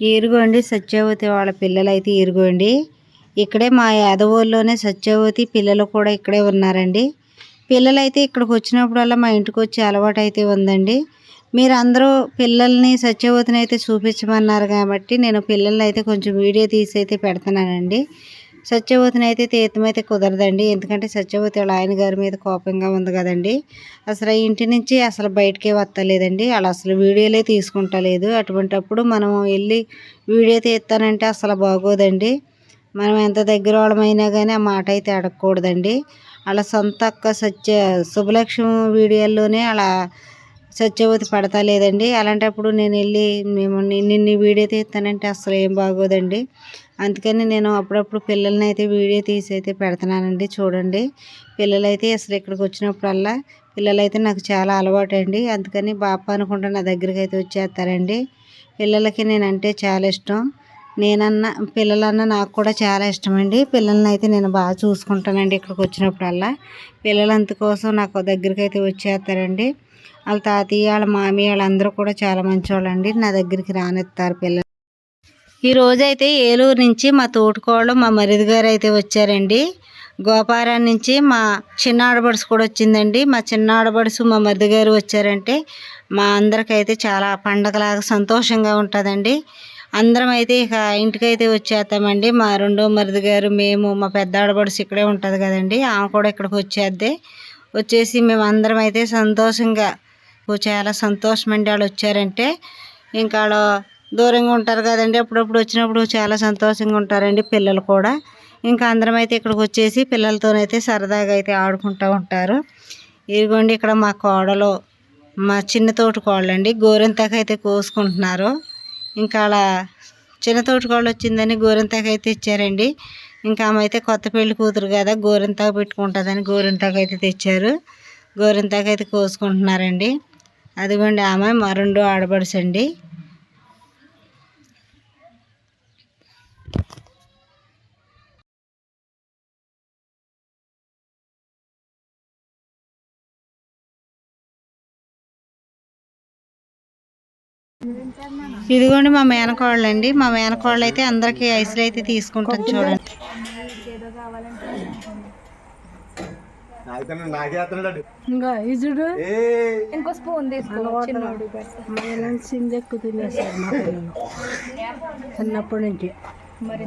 ఏరుగోండి సత్యవతి వాళ్ళ పిల్లలైతే ఏరుగోండి ఇక్కడే మా యాదవోల్లోనే సత్యవతి పిల్లలు కూడా ఇక్కడే ఉన్నారండి. పిల్లలైతే ఇక్కడికి వచ్చినప్పుడల్లా మా ఇంటికి వచ్చే అలవాటు అయితే ఉందండి. మీరు అందరూ పిల్లల్ని సత్యవతిని అయితే చూపించమన్నారు కాబట్టి నేను పిల్లల్ని అయితే కొంచెం వీడియో తీసి అయితే పెడుతున్నానండి. సత్యవతిని అయితే తీర్థమైతే అయితే కుదరదండి. ఎందుకంటే సత్యవతి వాళ్ళ ఆయన గారి మీద కోపంగా ఉంది కదండి. అసలు ఇంటి నుంచి అసలు బయటకే వస్తలేదండి. అలా అసలు వీడియోలే తీసుకుంటలేదు. అటువంటప్పుడు మనం వెళ్ళి వీడియో తీస్తానంటే అసలు బాగోదండి. మనం ఎంత దగ్గర వాళ్ళమైనా కానీ ఆ మాట అయితే అడగకూడదండి. అలా సొంత అక్క సత్య శుభలక్ష్మి వీడియోల్లోనే అలా సత్యవతి పడతా లేదండి. అలాంటప్పుడు నేను వెళ్ళి మేము నిన్ను వీడియో తీస్తానంటే అసలు ఏం బాగోదండి. అందుకని నేను అప్పుడప్పుడు పిల్లల్ని అయితే వీడియో తీసి అయితే పెడుతున్నానండి. చూడండి. పిల్లలైతే అసలు ఇక్కడికి వచ్చినప్పుడల్లా పిల్లలైతే నాకు చాలా అలవాటు అండి అందుకని బాప అనుకుంటా నా దగ్గరికి అయితే వచ్చేస్తారండి. పిల్లలకి నేనంటే చాలా ఇష్టం. నేనన్నా పిల్లలన్నా నాకు కూడా చాలా ఇష్టమండి. పిల్లల్ని అయితే నేను బాగా చూసుకుంటానండి ఇక్కడికి వచ్చినప్పుడల్లా. పిల్లలు కోసం నాకు దగ్గరికి అయితే వచ్చేస్తారండి. వాళ్ళ తాతయ్య వాళ్ళ మామీ వాళ్ళందరూ కూడా చాలా మంచివాళ్ళండి నా దగ్గరికి రానిస్తారు పిల్లలు. ఈ రోజైతే ఏలూరు నుంచి మా తోటకోళ్ళు మా మరిది గారు అయితే వచ్చారండి. గోపారం నుంచి మా చిన్న ఆడబడుసు కూడా వచ్చిందండి. మా చిన్న ఆడబడుసు మా మరిది గారు వచ్చారంటే మా అందరికైతే చాలా పండగలాగా సంతోషంగా ఉంటుందండి. అందరం అయితే ఇక ఇంటికైతే వచ్చేస్తామండి. మా రెండో మరిది గారు మేము మా పెద్ద ఆడబడుసు ఇక్కడే ఉంటుంది కదండి. ఆమె కూడా ఇక్కడికి వచ్చేద్ది. వచ్చేసి మేము అందరం అయితే సంతోషంగా చాలా సంతోషం అండి వాళ్ళు వచ్చారంటే ఇంకా వాళ్ళు దూరంగా ఉంటారు కదండి. అప్పుడప్పుడు వచ్చినప్పుడు చాలా సంతోషంగా ఉంటారండి పిల్లలు కూడా. ఇంకా అందరం అయితే ఇక్కడికి వచ్చేసి పిల్లలతోనైతే సరదాగా అయితే ఆడుకుంటూ ఉంటారు. ఇదిగోండి ఇక్కడ మా కోడలు మా చిన్న తోటి కోళ్ళండి గోరింతకైతే కోసుకుంటున్నారు. ఇంకా అలా చిన్న తోటికోళ్ళు వచ్చిందని గోరింతాకు అయితే ఇచ్చారండి. ఇంకా ఆమె అయితే కొత్త పెళ్ళి కూతురు కదా గోరింతాకు పెట్టుకుంటుందని గోరింతాకు అయితే తెచ్చారు. గోరింతాకు అయితే కోసుకుంటున్నారండి. అదిగోండి ఆమె మా ఆడబడుసండి ఇదిగోండి మా మేనకోళ్ళు అండి మా మేనకోళ్ళు అయితే అందరికి ఐస్లు అయితే తీసుకుంటాం చూడండి. ఇంకా ఇజుడు ఇంకో స్పూన్ చిన్నప్పటి నుంచి. మరి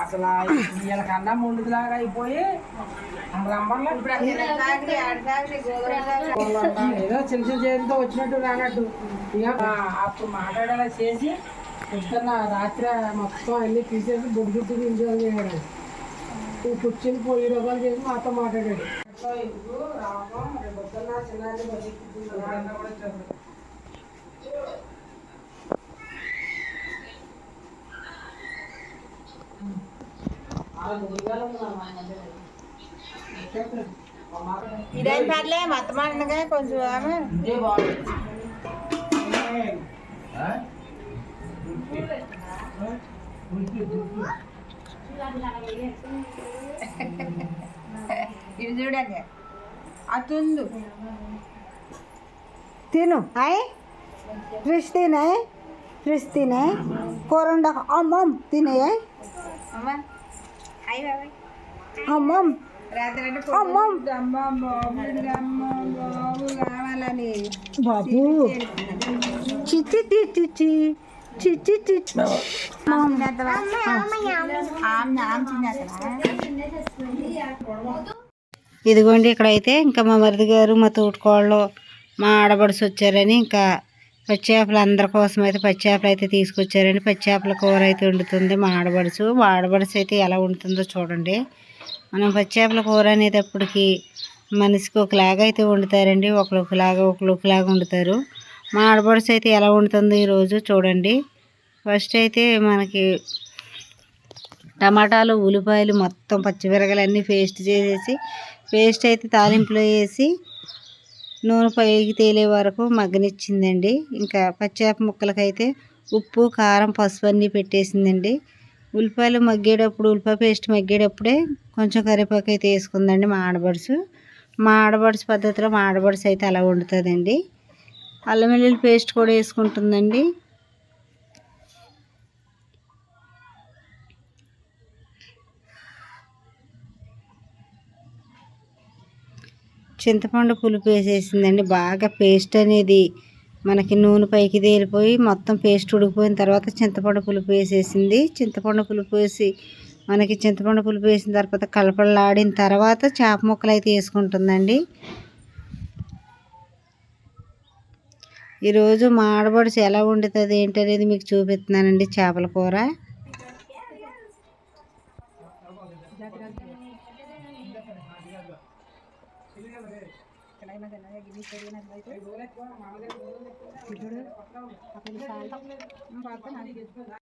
అసలు వీళ్ళకన్నా ముందులాగా అయిపోయి రంబర్లో ఏదో చిన్న చిన్న చేతితో వచ్చినట్టు రానట్టు. ఇక అప్పుడు మాట్లాడేలా చేసి పొద్దున్న రాత్రి మొత్తం అన్ని తీసేసి బొడ్డు చుట్టూ ఇంజోల్ చేయడం కూర్చుని పోయి రకాలు చేసి మాతో మాట్లాడాడు. రావడం? పొద్దున్న చిన్న ఇదేం పర్లే? మొత్తం కొంచెం ఆమె. ఇది చూడండి. అతుందు. తిను. అయ్ ఫ్రిష్ తినే ఫ్రిష్ తినే కూర కూరండ. అమ్మ. తినే. అమ్మ. అమ్మం. కావాలని బాబు చిచ్చి చిచ్చి చిచ్చి చిచ్చి ఇదిగోండి ఇక్కడైతే ఇంకా మా మరిది గారు మా తోటికోళ్ళు మా ఆడబడుసు వచ్చారని ఇంకా పచ్చేపలు అందరి కోసం అయితే పచ్చేపలు అయితే తీసుకొచ్చారండి. పచ్చేపల కూర అయితే వండుతుంది మా ఆడబడుసు మా ఆడబడుసు అయితే ఎలా వండుతుందో చూడండి. మనం పచ్చేపల కూర అనేటప్పటికి మనిషికి ఒకలాగా అయితే వండుతారండి. ఒకరు ఒకలాగా ఒకరు ఒకలాగా వండుతారు. మా ఆడబడుచు అయితే ఎలా వండుతుందో ఈరోజు చూడండి. ఫస్ట్ అయితే మనకి టమాటాలు ఉల్లిపాయలు మొత్తం పచ్చిమిరకాయలు అన్నీ పేస్ట్ చేసేసి పేస్ట్ అయితే తాలింపులో వేసి నూనె పైకి తేలే వరకు మగ్గనిచ్చిందండి. ఇంకా పచ్చేప ముక్కలకైతే ఉప్పు కారం పసుపు అన్నీ పెట్టేసిందండి. ఉల్లిపాయలు మగ్గేటప్పుడు ఉల్లిపాయ పేస్ట్ మగ్గేటప్పుడే కొంచెం కరివేపాకు అయితే వేసుకుందండి మా ఆడబడుసు. మా ఆడబడుసు పద్ధతిలో మా ఆడబడుసు అయితే అలా వండుతుందండి. అల్లం వెల్లుల్లి పేస్ట్ కూడా వేసుకుంటుందండి. చింతపండు పులుపు వేసేసిందండి. బాగా పేస్ట్ అనేది మనకి నూనె పైకి తేలిపోయి మొత్తం పేస్ట్ ఉడికిపోయిన తర్వాత చింతపండు పులుపు వేసేసింది. చింతపండు పులుపు వేసి మనకి చింతపండు పులుపు వేసిన తర్వాత కలపలాడిన తర్వాత చేప ముక్కలు అయితే వేసుకుంటుందండి. ఈరోజు మా ఆడబడుచు ఎలా వండుతుంది ఏంటి అనేది మీకు చూపిస్తున్నానండి చేపల కూర. ఇప్పుడు అక్కడ శాంతం భర్త నాకు